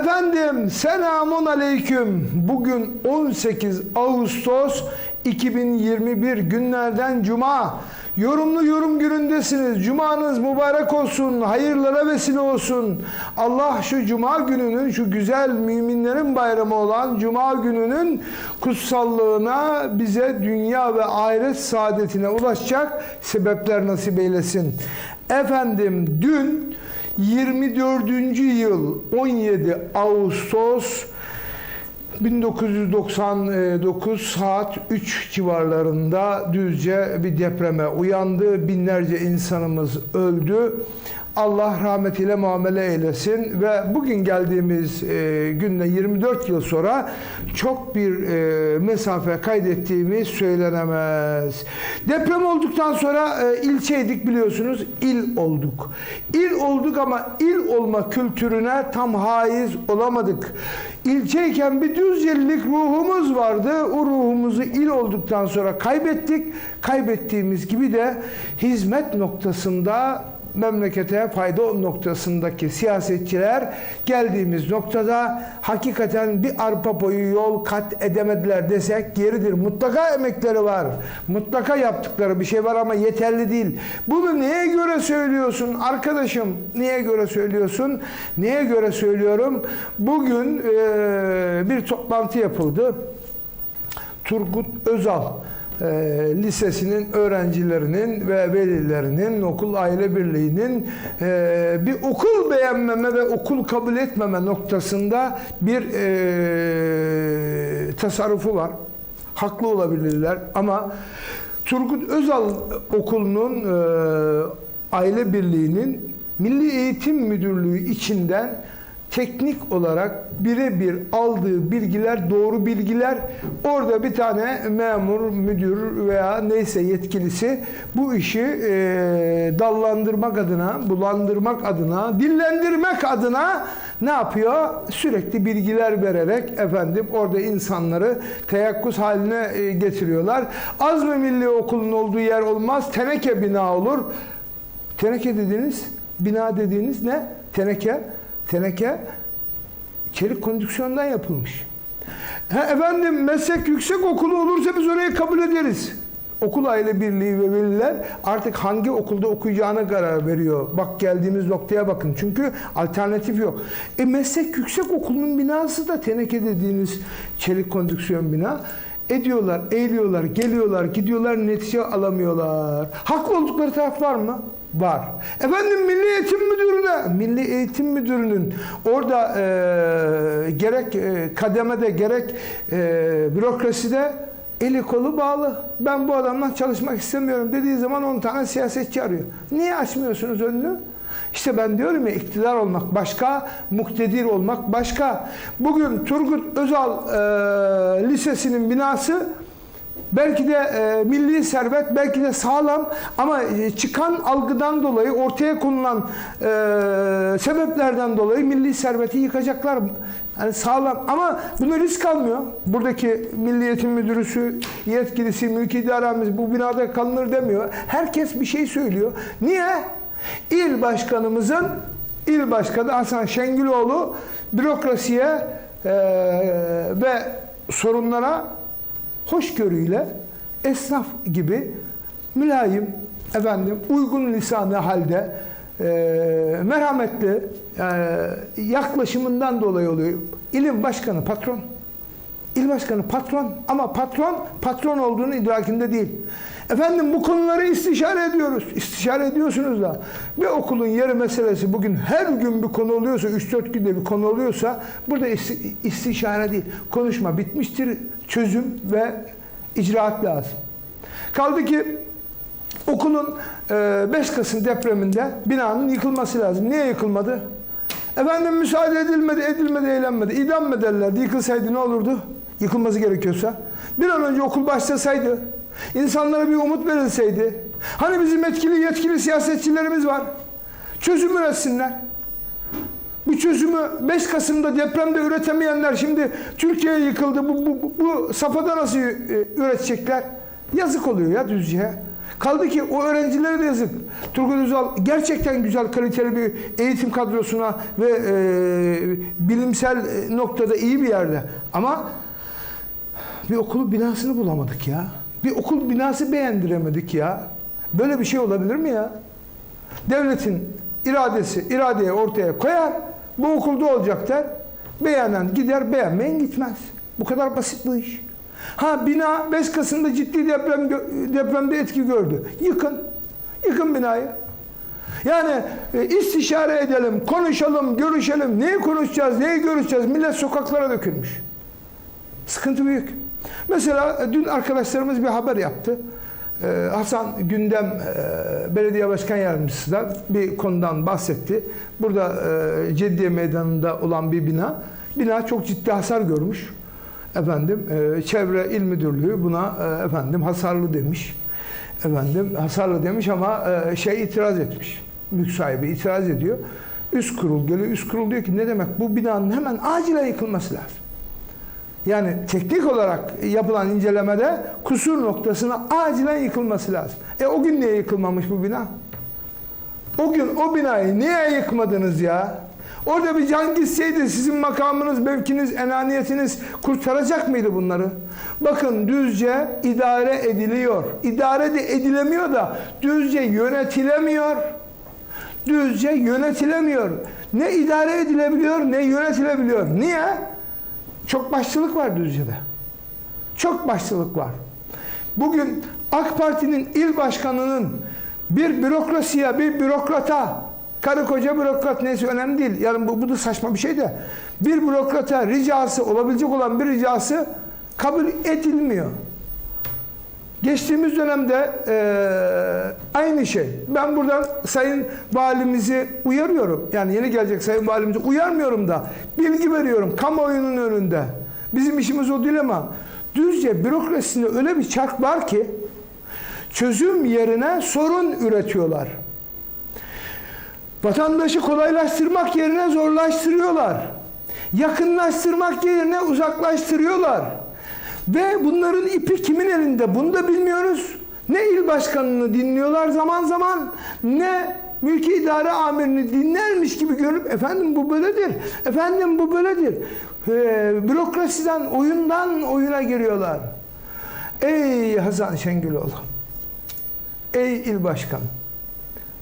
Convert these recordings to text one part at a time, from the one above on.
Efendim selamun aleyküm. Bugün 18 Ağustos 2021 günlerden cuma. Yorumlu yorum günündesiniz. Cumanız mübarek olsun. Hayırlara vesile olsun. Allah şu cuma gününün şu güzel müminlerin bayramı olan cuma gününün kutsallığına bize dünya ve ahiret saadetine ulaşacak sebepler nasip eylesin. Efendim dün 24. yıl 17 Ağustos 1999 saat 3 civarlarında Düzce bir depreme uyandı. Binlerce insanımız öldü. Allah rahmetiyle muamele eylesin ve bugün geldiğimiz e, günde 24 yıl sonra çok bir e, mesafe kaydettiğimiz söylenemez. Deprem olduktan sonra e, ilçeydik biliyorsunuz il olduk. İl olduk ama il olma kültürüne tam haiz olamadık. İlçeyken bir düzcelik ruhumuz vardı. O ruhumuzu il olduktan sonra kaybettik. Kaybettiğimiz gibi de hizmet noktasında memlekete fayda noktasındaki siyasetçiler geldiğimiz noktada hakikaten bir arpa boyu yol kat edemediler desek yeridir. Mutlaka emekleri var. Mutlaka yaptıkları bir şey var ama yeterli değil. Bunu neye göre söylüyorsun arkadaşım? Niye göre söylüyorsun? Neye göre söylüyorum? Bugün eee, bir toplantı yapıldı. Turgut Özal e, Lisesi'nin öğrencilerinin ve velilerinin okul aile birliğinin e, bir okul beğenmeme ve okul kabul etmeme noktasında bir e, tasarrufu var. Haklı olabilirler ama Turgut Özal Okulu'nun e, aile birliğinin Milli Eğitim Müdürlüğü içinden teknik olarak birebir aldığı bilgiler doğru bilgiler. Orada bir tane memur, müdür veya neyse yetkilisi bu işi e, dallandırmak adına, bulandırmak adına, dillendirmek adına ne yapıyor? Sürekli bilgiler vererek efendim orada insanları teyakkuz haline e, getiriyorlar. Az mı milli okulun olduğu yer olmaz? Teneke bina olur. Teneke dediğiniz, bina dediğiniz ne? Teneke. Teneke çelik kondüksiyondan yapılmış. Ha, efendim meslek yüksek okulu olursa biz orayı kabul ederiz. Okul aile birliği ve veliler artık hangi okulda okuyacağına karar veriyor. Bak geldiğimiz noktaya bakın. Çünkü alternatif yok. E meslek yüksek okulunun binası da teneke dediğiniz çelik kondüksiyon bina. Ediyorlar, eğiliyorlar, geliyorlar, gidiyorlar, netice alamıyorlar. Haklı oldukları taraf var mı? Var. Efendim Milli Eğitim Müdürü'ne, Milli Eğitim Müdürü'nün orada e, gerek e, kademede gerek e, bürokraside eli kolu bağlı. Ben bu adamla çalışmak istemiyorum dediği zaman 10 tane siyasetçi arıyor. Niye açmıyorsunuz önünü? İşte ben diyorum ya iktidar olmak başka, muktedir olmak başka. Bugün Turgut Özal e, Lisesi'nin binası belki de e, milli servet, belki de sağlam ama e, çıkan algıdan dolayı, ortaya konulan e, sebeplerden dolayı milli serveti yıkacaklar. Yani sağlam ama buna risk almıyor. Buradaki Milli Eğitim Müdürüsü, yetkilisi, mülki idaremiz bu binada kalınır demiyor. Herkes bir şey söylüyor. Niye? İl başkanımızın, il başkanı Hasan Şengüloğlu bürokrasiye e, ve sorunlara hoşgörüyle esnaf gibi mülayim, efendim uygun lisanı halde e, merhametli e, yaklaşımından dolayı oluyor. İlim başkanı patron. İl başkanı patron ama patron patron olduğunu idrakinde değil. Efendim bu konuları istişare ediyoruz. İstişare ediyorsunuz da bir okulun yeri meselesi bugün her gün bir konu oluyorsa 3-4 günde bir konu oluyorsa burada isti- istişare değil. Konuşma bitmiştir. Çözüm ve icraat lazım. Kaldı ki okulun e, 5 Kasım depreminde binanın yıkılması lazım. Niye yıkılmadı? Efendim müsaade edilmedi, edilmedi, eğlenmedi. İdam mı ederlerdi? Yıkılsaydı ne olurdu? Yıkılması gerekiyorsa. Bir an önce okul başlasaydı, insanlara bir umut verilseydi. Hani bizim etkili, yetkili siyasetçilerimiz var. Çözüm üretsinler. Bu çözümü 5 Kasım'da depremde üretemeyenler şimdi Türkiye yıkıldı. Bu, bu, bu, safhada nasıl e, üretecekler? Yazık oluyor ya Düzce'ye. Kaldı ki o öğrencilere de yazık. Turgut Özal gerçekten güzel kaliteli bir eğitim kadrosuna ve e, bilimsel e, noktada iyi bir yerde. Ama bir okul binasını bulamadık ya. Bir okul binası beğendiremedik ya. Böyle bir şey olabilir mi ya? Devletin iradesi, iradeyi ortaya koyar. Bu okulda olacak der. Beğenen gider, beğenmeyen gitmez. Bu kadar basit bu iş. Ha bina 5 Kasım'da ciddi deprem depremde etki gördü. Yıkın. Yıkın binayı. Yani e, istişare edelim, konuşalım, görüşelim. Neyi konuşacağız, neyi görüşeceğiz? Millet sokaklara dökülmüş. Sıkıntı büyük. Mesela e, dün arkadaşlarımız bir haber yaptı. Ee, Hasan Gündem e, Belediye Başkan Yardımcısı da bir konudan bahsetti. Burada e, Ceddiye Meydanı'nda olan bir bina. Bina çok ciddi hasar görmüş. Efendim e, Çevre İl Müdürlüğü buna e, efendim hasarlı demiş. Efendim hasarlı demiş ama e, şey itiraz etmiş. Mülk sahibi itiraz ediyor. Üst kurul geliyor. Üst kurul diyor ki ne demek bu binanın hemen acilen yıkılması lazım. Yani teknik olarak yapılan incelemede kusur noktasına acilen yıkılması lazım. E o gün niye yıkılmamış bu bina? O gün o binayı niye yıkmadınız ya? Orada bir can gitseydi sizin makamınız, mevkiniz, enaniyetiniz kurtaracak mıydı bunları? Bakın düzce idare ediliyor. İdare de edilemiyor da düzce yönetilemiyor. Düzce yönetilemiyor. Ne idare edilebiliyor ne yönetilebiliyor. Niye? Çok başlılık var Düzce'de. Çok başlılık var. Bugün AK Parti'nin il başkanının bir bürokrasiye, bir bürokrata, karı koca bürokrat neyse önemli değil. Yani bu, bu da saçma bir şey de. Bir bürokrata ricası, olabilecek olan bir ricası kabul edilmiyor. Geçtiğimiz dönemde eee, aynı şey. Ben buradan Sayın Valimizi uyarıyorum. Yani yeni gelecek Sayın Valimizi uyarmıyorum da bilgi veriyorum kamuoyunun önünde. Bizim işimiz o değil ama düzce bürokrasisinde öyle bir çark var ki çözüm yerine sorun üretiyorlar. Vatandaşı kolaylaştırmak yerine zorlaştırıyorlar. Yakınlaştırmak yerine uzaklaştırıyorlar. Ve bunların ipi kimin elinde bunu da bilmiyoruz. Ne il başkanını dinliyorlar zaman zaman ne mülki idare amirini dinlermiş gibi görüp efendim bu böyledir, efendim bu böyledir. Ee, bürokrasiden, oyundan oyuna giriyorlar. Ey Hasan Şengüloğlu, ey il başkanı,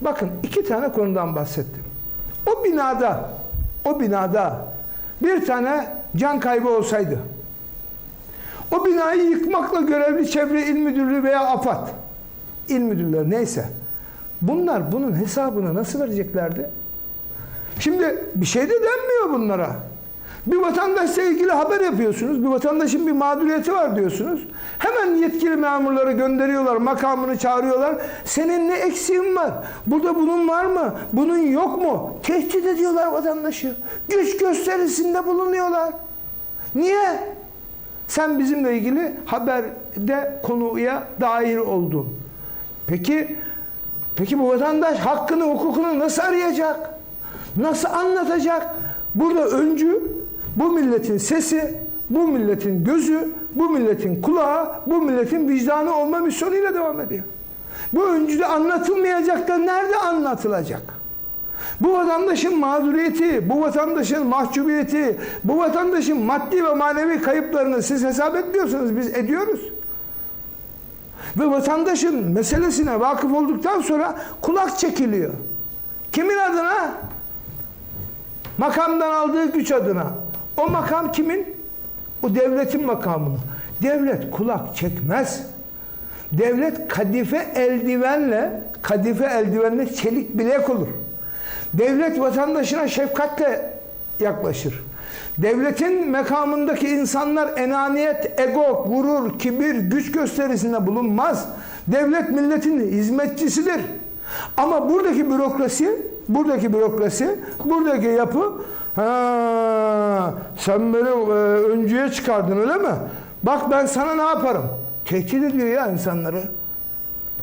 bakın iki tane konudan bahsettim. O binada, o binada bir tane can kaybı olsaydı, o binayı yıkmakla görevli çevre il müdürlüğü veya AFAD, il müdürleri neyse. Bunlar bunun hesabını nasıl vereceklerdi? Şimdi bir şey de denmiyor bunlara. Bir vatandaşla ilgili haber yapıyorsunuz. Bir vatandaşın bir mağduriyeti var diyorsunuz. Hemen yetkili memurları gönderiyorlar, makamını çağırıyorlar. Senin ne eksiğin var? Burada bunun var mı? Bunun yok mu? Tehdit ediyorlar vatandaşı. Güç gösterisinde bulunuyorlar. Niye? Sen bizimle ilgili haberde konuya dair oldun. Peki peki bu vatandaş hakkını, hukukunu nasıl arayacak? Nasıl anlatacak? Burada öncü bu milletin sesi, bu milletin gözü, bu milletin kulağı, bu milletin vicdanı olma misyonuyla devam ediyor. Bu öncüde anlatılmayacak da nerede anlatılacak? Bu vatandaşın mağduriyeti, bu vatandaşın mahcubiyeti, bu vatandaşın maddi ve manevi kayıplarını siz hesap etmiyorsanız biz ediyoruz. Ve vatandaşın meselesine vakıf olduktan sonra kulak çekiliyor. Kimin adına? Makamdan aldığı güç adına. O makam kimin? O devletin makamını. Devlet kulak çekmez. Devlet kadife eldivenle, kadife eldivenle çelik bilek olur. Devlet vatandaşına şefkatle yaklaşır. Devletin mekamındaki insanlar enaniyet, ego, gurur, kibir, güç gösterisinde bulunmaz. Devlet milletin hizmetçisidir. Ama buradaki bürokrasi, buradaki bürokrasi, buradaki yapı ha, sen beni e, öncüye çıkardın öyle mi? Bak ben sana ne yaparım? Tehdit ediyor ya insanları.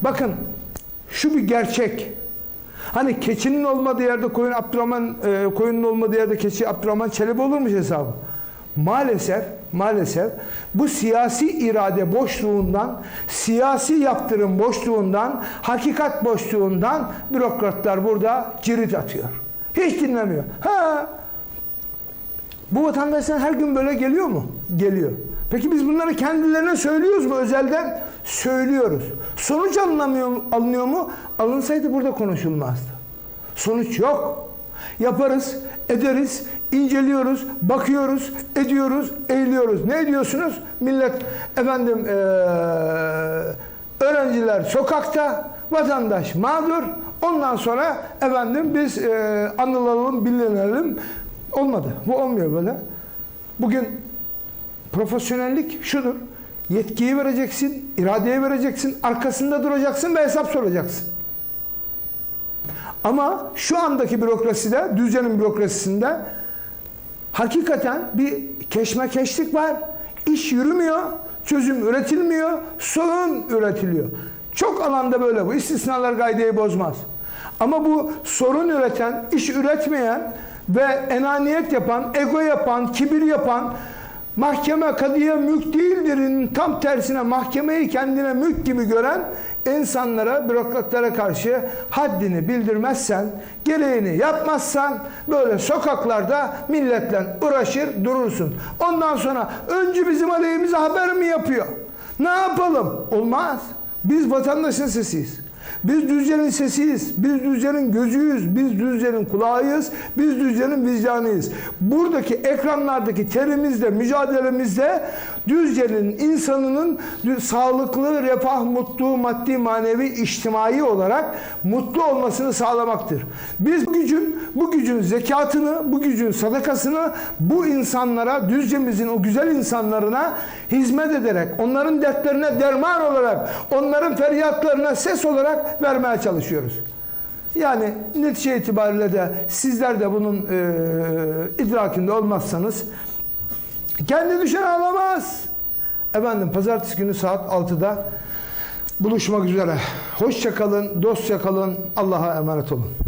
Bakın şu bir gerçek. Hani keçinin olmadığı yerde koyun Abdurrahman, e, koyunun olmadığı yerde keçi Abdurrahman Çelebi olurmuş hesabı. maalesef maalesef bu siyasi irade boşluğundan, siyasi yaptırım boşluğundan, hakikat boşluğundan bürokratlar burada cirit atıyor. Hiç dinlemiyor. Ha, bu vatandaşlar her gün böyle geliyor mu? Geliyor. Peki biz bunları kendilerine söylüyoruz mu özelden? Söylüyoruz. Sonuç alınamıyor, alınıyor mu? Alınsaydı burada konuşulmazdı. Sonuç yok. Yaparız, ederiz, inceliyoruz, bakıyoruz, ediyoruz, eğiliyoruz. Ne ediyorsunuz? Millet, efendim, eee, öğrenciler sokakta, vatandaş mağdur. Ondan sonra efendim biz eee anılalım, bilinelim. Olmadı. Bu olmuyor böyle. Bugün profesyonellik şudur. Yetkiyi vereceksin, iradeyi vereceksin, arkasında duracaksın ve hesap soracaksın. Ama şu andaki bürokraside, düzenin bürokrasisinde hakikaten bir keşmekeşlik var. İş yürümüyor, çözüm üretilmiyor, sorun üretiliyor. Çok alanda böyle bu. İstisnalar gaydeyi bozmaz. Ama bu sorun üreten, iş üretmeyen ve enaniyet yapan, ego yapan, kibir yapan, mahkeme kadıya mülk değildir'in tam tersine mahkemeyi kendine mülk gibi gören insanlara, bürokratlara karşı haddini bildirmezsen, gereğini yapmazsan böyle sokaklarda milletle uğraşır durursun. Ondan sonra önce bizim aleyhimize haber mi yapıyor? Ne yapalım? Olmaz. Biz vatandaşın sesiyiz. Biz Düzce'nin sesiyiz. Biz Düzce'nin gözüyüz. Biz Düzce'nin kulağıyız. Biz Düzce'nin vicdanıyız. Buradaki ekranlardaki terimizde, mücadelemizde Düzce'nin insanının sağlıklı, refah, mutlu, maddi, manevi, içtimai olarak mutlu olmasını sağlamaktır. Biz bu gücün, bu gücün zekatını, bu gücün sadakasını bu insanlara, Düzce'mizin o güzel insanlarına hizmet ederek, onların dertlerine derman olarak, onların feryatlarına ses olarak vermeye çalışıyoruz. Yani netice itibariyle de sizler de bunun e, idrakinde olmazsanız kendi düşen ağlamaz. Efendim pazartesi günü saat 6'da buluşmak üzere. Hoşça kalın, dostça kalın. Allah'a emanet olun.